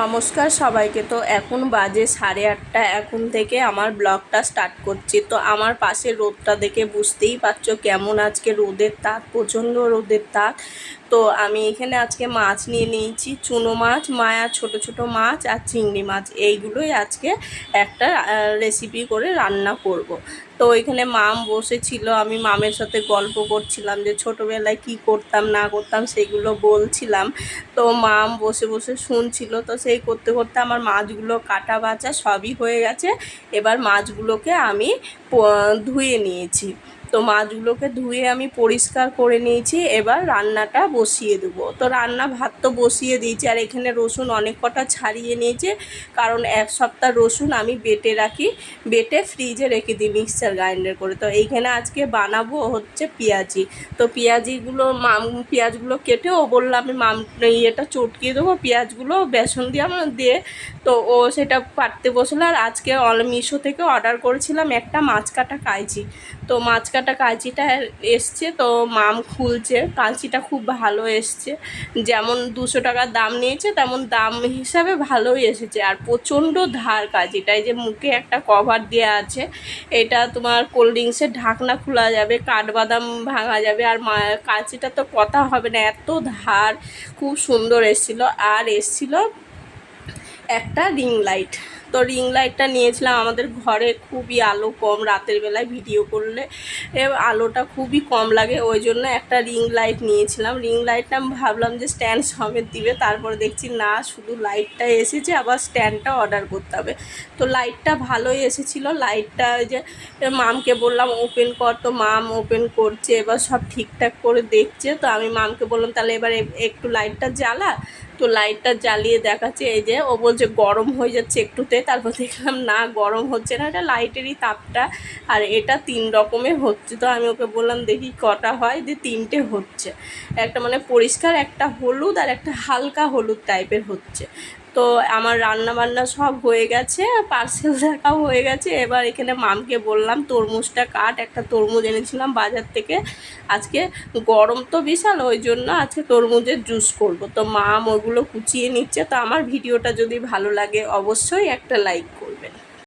নমস্কার সবাইকে। তো এখন বাজে সাড়ে আটটা। এখন থেকে আমার ব্লগটা স্টার্ট করছি। তো আমার পাশে রোদটা দেখে বুঝতেই পারছ কেমন আজকে রোদের তাপ, প্রচণ্ড রোদের তাপ। তো আমি এখানে আজকে মাছ নিয়ে নিয়েছি, চুনো মাছ, মায়া ছোট ছোট মাছ আর চিংড়ি মাছ। এইগুলোই আজকে একটা রেসিপি করে রান্না করব। তো এখানে মাম বসেছিল, আমি মামের সাথে গল্প করছিলাম যে ছোটোবেলায় কি করতাম, না করতাম সেগুলো বলছিলাম। তো মাম বসে বসে শুনছিল, তো সেই করতে করতে আমার মাছগুলো কাটা বাছা সবই হয়ে গেছে। এবার মাছগুলোকে আমি ধুয়ে নিয়েছি। তো মাছগুলোকে ধুয়ে আমি পরিষ্কার করে নিয়েছি, এবার রান্নাটা বসিয়ে দেবো। তো রান্না ভাত তো বসিয়ে দিয়েছি, আর এখানে রসুন অনেক কটা ছাড়িয়ে নিয়েছে, কারণ এক সপ্তাহ রসুন আমি বেটে রাখি, বেটে ফ্রিজে রেখে দিই মিক্সচার গ্রাইন্ডার করে। তো এইখানে আজকে বানাবো হচ্ছে পেঁয়াজি। তো পেঁয়াজিগুলো মাম, পেঁয়াজগুলো কেটে ও বলল, আমি মাম ইয়েটা চটকিয়ে দেবো, পেঁয়াজগুলো বেসন দিয়ে আমার দিয়ে তো ও সেটা পাটতে বসল, আর আজকে মিশো থেকে অর্ডার করেছিলাম একটা মাছ কাটা কাইচি। তো মাছ কাটা কাঁচিটা এসছে, তো মাম খুলছে। কাঁচিটা খুব ভালো এসছে। যেমন দুশো টাকার দাম নিয়েছে, তেমন দাম হিসাবে ভালোই এসেছে। আর প্রচণ্ড ধার এই যে মুখে একটা কভার দেওয়া আছে, এটা তোমার কোল্ড ড্রিঙ্কসের ঢাকনা খোলা যাবে, কাঠবাদাম ভাঙা যাবে, আর মা কাঁচিটা তো কথা হবে না, এত ধার। খুব সুন্দর এসেছিল। আর এসেছিল একটা রিং লাইট তো রিং লাইটটা নিয়েছিলাম। আমাদের ঘরে খুবই আলো কম, রাতের বেলায় ভিডিও করলে আলোটা খুবই কম লাগে, ওই জন্য একটা রিং লাইট নিয়েছিলাম। রিং লাইটটা আমি ভাবলাম যে স্ট্যান্ড সমেত দিবে, তারপরে দেখছি না, শুধু লাইটটা এসেছে, আবার স্ট্যান্ডটা অর্ডার করতে হবে। তো লাইটটা ভালোই এসেছিল লাইটটা যে মামকে বললাম ওপেন কর তো মাম ওপেন করছে, এবার সব ঠিকঠাক করে দেখছে। তো আমি মামকে বললাম, তাহলে এবার একটু লাইটটা জ্বালা। তো লাইটটা জ্বালিয়ে দেখাচ্ছে, এই যে ও বলছে গরম হয়ে যাচ্ছে একটুতে, তারপর দেখলাম না, গরম হচ্ছে না, এটা লাইটেরই তাপটা, আর এটা তিন রকমের হচ্ছে, তো আমি ওকে বললাম দেখি কটা হয়, যে তিনটে হচ্ছে। একটা মানে পরিষ্কার, একটা হলুদ, আর একটা হালকা হলুদ টাইপের হচ্ছে। তো আমার রান্না বান্না সব হয়ে গেছে পার্সেল দেখাও হয়ে গেছে। এবার এখানে মামকে বললাম, তরমুজটা কাট, একটা তরমুজ এনেছিলাম বাজার থেকে। আজকে গরম তো বিশাল, ওই জন্য আজকে তরমুজের জুস করব। তো মাম ওগুলো কুচিয়ে নিচ্ছে। তো আমার ভিডিওটা যদি ভালো লাগে, অবশ্যই একটা লাইক